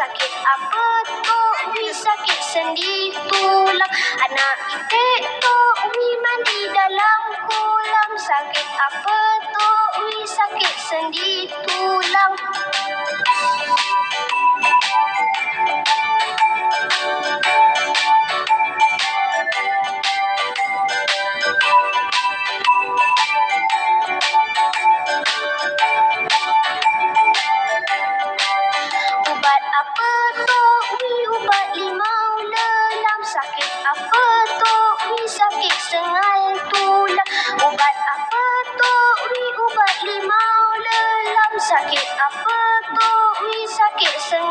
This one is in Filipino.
sakit apat ko Uwi sakit sendi tulang Anak ite ko Uwi mandi dalam ko to, mi ubat limau lelam Sakit apa tu, mi sakit sengal tulang Ubat apa tu, mi ubat limau lelam Sakit apa tu, mi sakit sengal